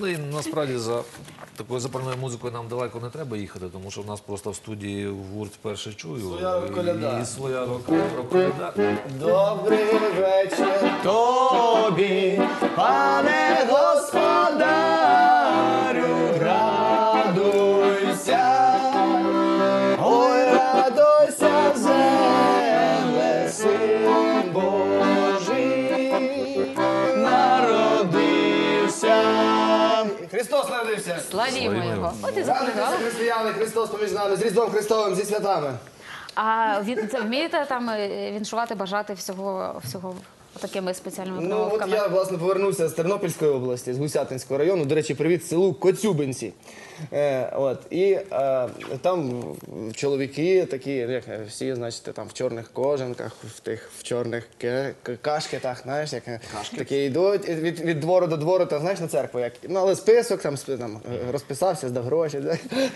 Ну і насправді за такою запальною музикою нам далеко не треба їхати, тому що в нас просто в студії гурт перше чую. Своя і- коляда. І своя коляда. Добрий вечір тобі, пане господарю, Христос. Славімо його. От і Радуйтеся, християни, Христос поміж нами, з Різдвом Христовим, зі святами. А він це вмієте там е, віншувати, бажати всього всього такими спеціальними Ну, от я, власне, повернувся з Тернопільської області, з Гусятинського району. До речі, привіт селу Коцюбинці. Е, от, і е, там чоловіки такі, як всі, значить, там в чорних кожанках, в тих в чорних кашкетах, знаєш, як е, такі йдуть від, від двору до двору, там, знаєш, на церкву, як. Ну, але список там, там е, розписався, здав гроші.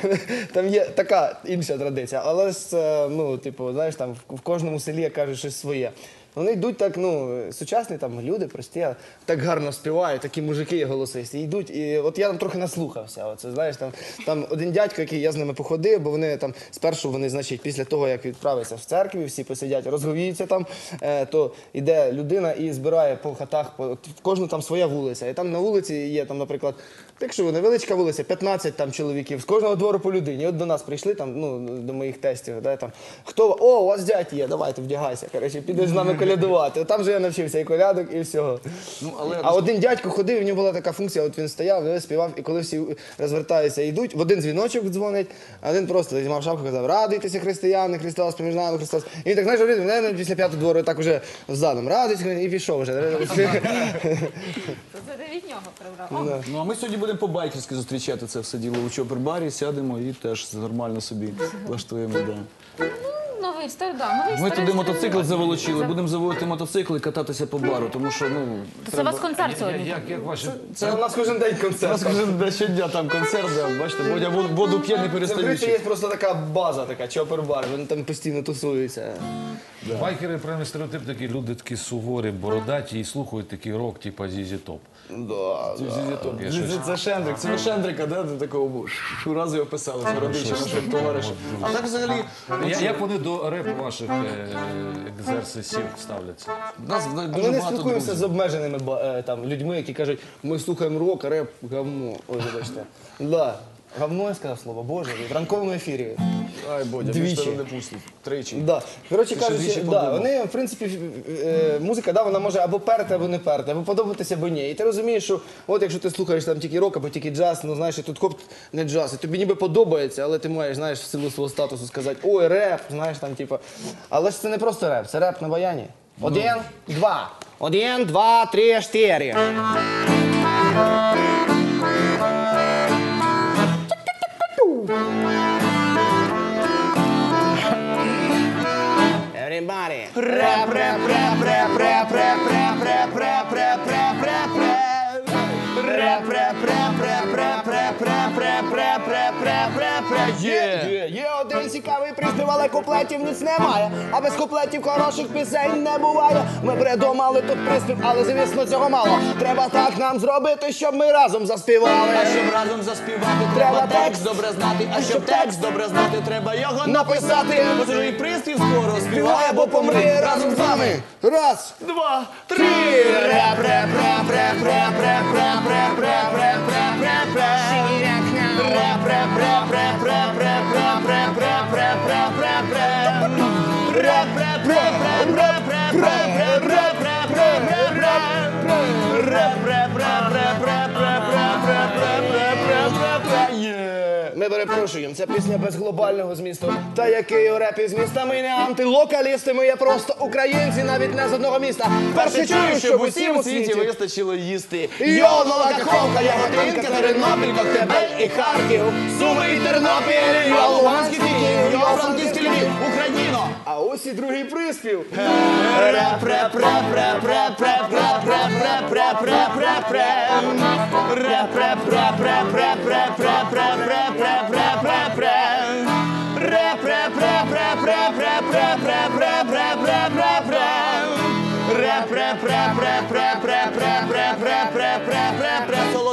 Там є така інша традиція. Але ж, ну, типу, знаєш, там в- кожному селі як кажуть щось своє. Вони йдуть так, ну, сучасні там люди прості, так гарно співають, такі мужики є голосисті. Йдуть, і от я там трохи наслухався. Оце, знаєш, там, там один дядько, який я з ними походив, бо вони там спершу вони, значить, після того, як відправиться в церкві, всі посидять, розговіються там, е, то йде людина і збирає по хатах, по, от в кожну там своя вулиця. І там на вулиці є, там, наприклад, якщо невеличка вулиця, 15 там чоловіків, з кожного двору по людині. От до нас прийшли там, ну, до моїх тестів, да, там, хто, о, у вас дядь є, давайте вдягайся. Коротше, підеш з нами колядувати. Там же я навчився і колядок, і всього. Ну, але А один дядько ходив, в нього була така функція, от він стояв, співав, і коли всі розвертаються і йдуть, в один дзвіночок дзвонить, а один просто знімав шапку і казав, радуйтеся, християни, Христос, поміж нами Христос. І він так, знаєш, говорить, «Не, після п'ятого двору так уже задом, радуйся, і пішов вже. Це від нього прибрав. Ну а ми сьогодні будемо по-байкерськи зустрічати це все діло у чопербарі, сядемо і теж нормально собі влаштуємо. Да. Новий історія, да, новий Ми туди мотоцикл заволочили, будемо заводити мотоцикли, і кататися по бару, тому що ну Це у вас концерт сьогодні. Як, як ваші Це у нас кожен день у концерт. нас кожен день щодня там концерт, да, бачите, Бодя воду, воду п'є не Це в Брюсі є перестаючи. просто така база, така чопер-бар, вони там постійно тусуються. Байкери, прямо стереотип такі, люди такі суворі, бородаті і слухають такий рок, типу Зізі Топ. Да, да. Це, це Шендрик, це ви Шендрика, да, до такого був. Шурази описали з родича нашого товариша. А так взагалі, Я- Як вони до реп ваших е, екзерсисів ставляться? у нас дуже ми не багато спілкуємося друзів. з обмеженими ба- е, там, людьми, які кажуть, ми слухаємо рок, а реп, говно. Ой, вибачте. Да. Говно я сказав слово, боже, в ранковому ефірі. Ай, Бодя, Двічі. двічі. не пустить. Тричі. Да. Коротше Ти ще кажучи, двічі да, подумав. вони, в принципі, е, музика, да, вона може або перти, або не перти, або подобатися, або ні. І ти розумієш, що от якщо ти слухаєш там тільки рок, або тільки джаз, ну знаєш, і тут хоп, не джаз, і тобі ніби подобається, але ти маєш, знаєш, в силу свого статусу сказати, ой, реп, знаєш, там, типу. Але ж це не просто реп, це реп на баяні. Один, два. Один, два, три, чотири. Є, є, є один цікавий приспів, але куплетів ніц немає. А без куплетів хороших пісень не буває. Ми придумали тут приспів, але звісно цього мало. Треба так нам зробити, щоб ми разом заспівали. А щоб разом заспівати, Треба текст. добре знати. А щоб текст добре знати, треба його Написати. Бо і приспів скоро співає, або помри разом з нами. Раз, Два, три. Реп, rap, rap, rap, rap, rap, rap, Є. ця пісня без глобального змісту. Та який у репі з міста, ми не антилокалісти, ми є просто українці, навіть не з одного міста. Перше чую, що в усім у світі вистачило їсти. Йо, нова каховка, Ягодинка, Тернопіль, Коктебель і Харків, Суми і Тернопіль, Йо, Луганський Київ, Йо, Франківський Львів, Ось і другий приспів. Rap, rap, rap, rap, rap.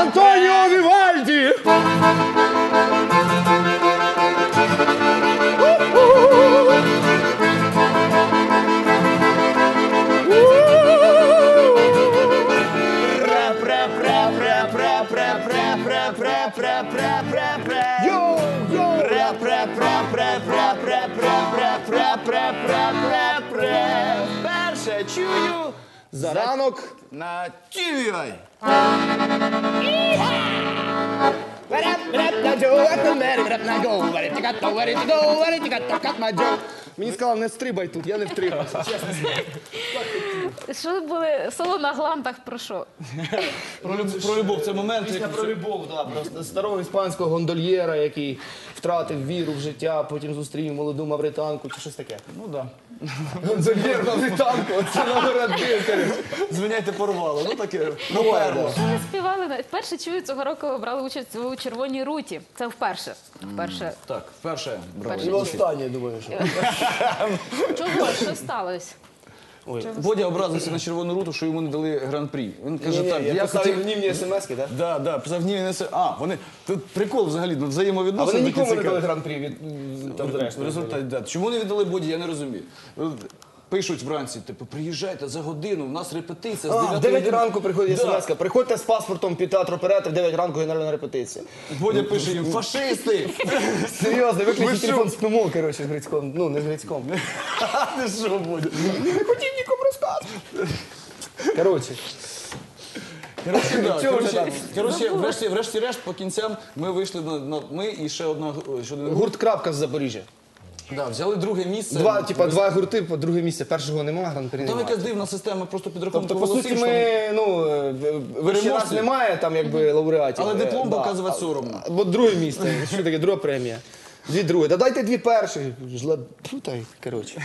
Antonio Vivaldi! Перше чую за ранок на TVI. Cut my joke. Мені сказали, не стрибай тут, я не втримався. чесно. Що були соло на глантах про що? Про, люб- про любов це момент. Пісня як- про любов, да, просто старого іспанського гондольєра, який втратив віру в життя, потім зустрів молоду мавританку чи щось таке. Ну так. Гондольєр мавританку, це нагородив. Звиняйте, порвало. Ну таке, проперло. Ми співали на- вперше чую цього року ви брали участь у червоній руті. Це вперше. Вперше. Так, вперше брали. І останнє, думаю, що. Чого? Що сталося? Ой. Водя образився на червону руту, що йому не дали гран-прі. Він каже, Ні-ні, так, я я писав хотів. анонімні смс-ки, так? Да, да, писав ні, не се- А, вони тут прикол взагалі ну, А взаємовідносини. вони такі нікому не цікаві. дали гран-прі від м, там В зрештою. результаті, да. Чому не віддали Боді, я не розумію. Пишуть вранці, типу, приїжджайте за годину, у нас репетиція з А, 9 в 9 ранку приходить смс Приходьте з паспортом під театр оперети, в 9 ранку генеральна репетиція. Бодя пише їм, фашисти! Серйозно, Ви виключи що? телефон спимо, коротше, з Грицьком. Ну, не з Грицьком. Ти що, Бодя? Не хотів нікому розказувати. Коротше, Коротше, да, коротше, коротше, врешті, врешті-решт, по кінцям ми вийшли на, на ми і ще одна ще один гурт. гурт крапка з Запоріжжя. Да, взяли друге місце. Два, типа, два гурти, по друге місце. Першого немає, гран-прі Там немає. якась дивна система, просто підрахунку Тобто, по суті, що ми, ну, е, нас Переможці. немає, там, якби, лауреатів. Але Е, диплом да. показувати соромно. Бо друге місце, що таке, друга премія. Дві другі. Та дайте дві перші. Жла... Фу, та й, коротше.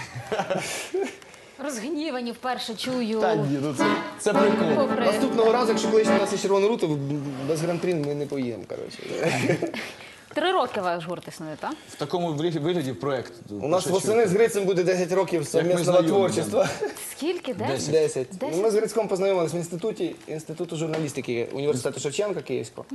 Розгнівані вперше чую. Та ні, ну це, це прикол. Попри Наступного разу, якщо колись у нас є червону руту, без гран-прі ми не поїмо, коротше. Три роки ваш гурт існує, так? В такому вигляді- вигляді проект. У нас восени з Грицем буде 10 років совмісного знайомі, творчества. Скільки? Десять? 10. Десять? Ну, Ми з Грицьком познайомились в інституті інституту журналістики університету Шевченка Київського.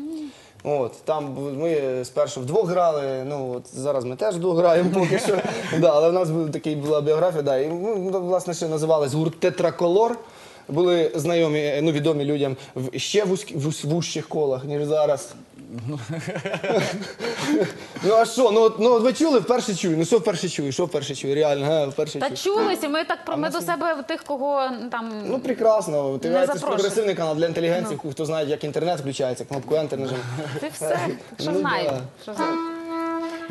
От там бу- ми спершу вдвох грали. Ну от зараз ми теж вдвох граємо поки що. Да, але в нас був такий була біографія. Да, і ми ну, власне ще називались гурт Тетраколор. Були знайомі, ну відомі людям в ще вузькі- вуз- вужчих колах, ніж зараз. Ну а що? Ну, от- ну от ви чули вперше чую. Ну що вперше чую? Що вперше чую? Реально, га, вперше Та чую. чулися, ми так про ми до себе тих, кого там Ну прекрасно. Ти Не це ж запрошуй. прогресивний канал для інтелігенції, хто знає, як інтернет включається, кнопку Enter нажимає. ти все, що Ну, знаєш. да. Що знаєш.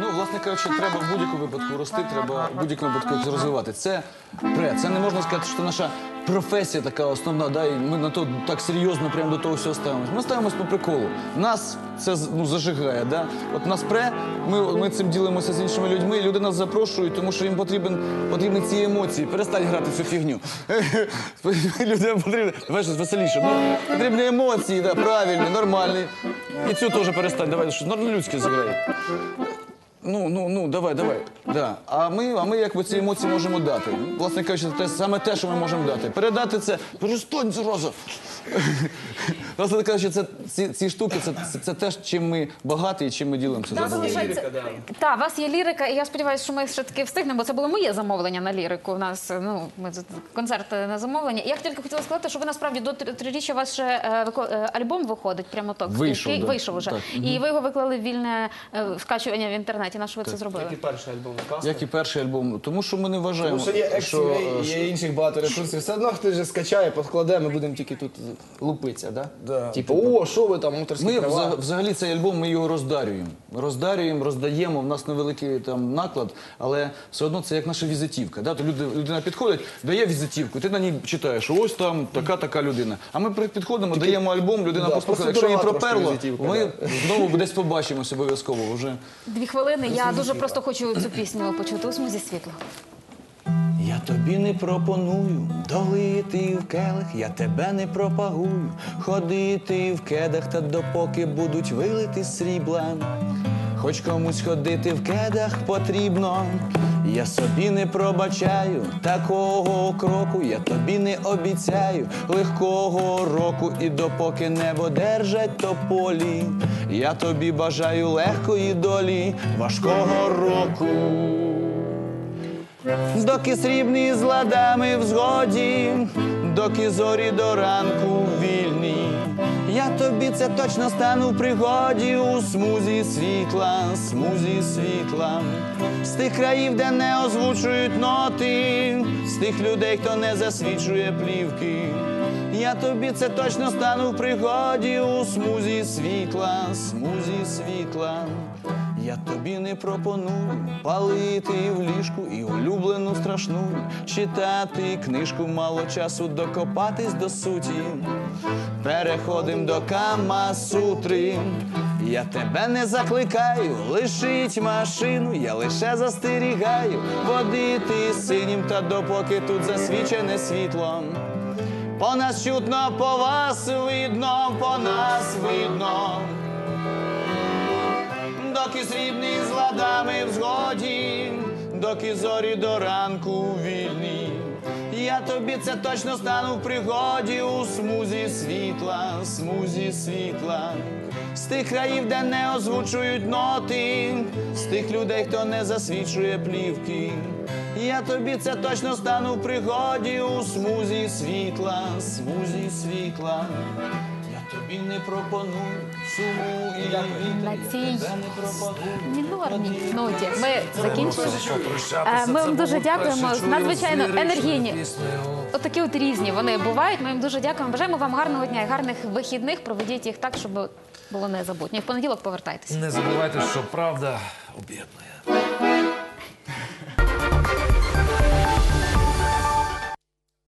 Ну, власне кажучи, треба в будь-якому випадку рости, треба в будь-якому випадку розвивати. Це пре, це не можна сказати, що наша професія така основна, да, і ми на то так серйозно прямо до того всього ставимося. Ми ставимося по приколу. Нас це ну, зажигає. Да? От нас пре, ми, ми цим ділимося з іншими людьми, люди нас запрошують, тому що їм потрібен, потрібні ці емоції. Перестань грати цю фігню. Людям потрібно, давай щось веселіше. Ну, потрібні емоції, правильні, нормальні. І цю теж перестань, давай щось нормально людське зіграє. Ну, ну, ну, давай, давай. Да. А ми, а ми якби ці емоції можемо дати. Власне кажучи, те, саме те, що ми можемо дати. Передати це. Перестань, зараза! Власне кажучи, це, ці, ці штуки це, це, це те, чим ми багаті і чим ми ділимося. Одним. залишається... Та, у вас є лірика, і я сподіваюся, що ми все таки встигнемо, бо це було моє замовлення на лірику. У нас ну ми тут концерт на замовлення. Я тільки хотіла сказати, що ви насправді до три- триріччя у е, вико- е, альбом виходить прямо так. Вийшов, який да. вийшов уже. Так. І ви його виклали в вільне е, скачування в інтернеті. На що ви це зробили? Як і перший альбом. Як і перший альбом. Тому що ми не вважаємо, Тому що є що, є інших багато ресурсів. Все одно хтось же скачає, подкладе, ми будемо тільки тут лупиться, да? Да. Типу, о, що ви там, авторські Ми права? вза- взагалі цей альбом ми його роздарюємо. Ми роздарюємо, роздаємо. В нас невеликий там наклад, але все одно це як наша візитівка. Да? То люди, людина підходить, дає візитівку, ти на ній читаєш, ось там така така людина. А ми при- підходимо, даємо альбом, людина да, послухає. Якщо її процедурова трошки проперло, візитівка, ми знову десь побачимося обов'язково вже. Дві хвилини. Я дуже просто хочу цю пісню почути у смузі світла. Тобі не пропоную долити в келих, я тебе не пропагую, ходити в кедах, та допоки будуть вилити срібла. Хоч комусь ходити в кедах потрібно, я собі не пробачаю такого кроку, я тобі не обіцяю легкого року, і допоки небо держать тополі, я тобі бажаю легкої долі, важкого року. Доки срібні з ладами в згоді, доки зорі до ранку вільні. Я тобі це точно стану в пригоді у смузі світла, смузі світла, з тих країв, де не озвучують ноти, з тих людей, хто не засвічує плівки. Я тобі це точно стану в пригоді у смузі світла, смузі світла. Я тобі не пропоную палити в ліжку і улюблену страшну, читати книжку, мало часу докопатись до суті. Переходим до Кама-сутри. Я тебе не закликаю, лишить машину, я лише застерігаю водити синім, та допоки тут засвічене світло. По нас чутно, по вас видно, по нас видно доки срібні з ладами в згоді, доки зорі до ранку вільні. Я тобі це точно стану в пригоді у смузі світла, смузі світла. З тих країв, де не озвучують ноти, з тих людей, хто не засвічує плівки. Я тобі це точно стану в пригоді у смузі світла, смузі світла. Тобі не пропоную суму і На цій не пропоную. мінорній ноті ми закінчили. Прощатися, Е, Ми вам дуже дякуємо. Надзвичайно енергійні. Отакі от різні вони бувають. Ми їм дуже дякуємо. Бажаємо вам гарного дня і гарних вихідних. Проведіть їх так, щоб було незабутньо. І в понеділок повертайтеся. Не забувайте, що правда об'єднує.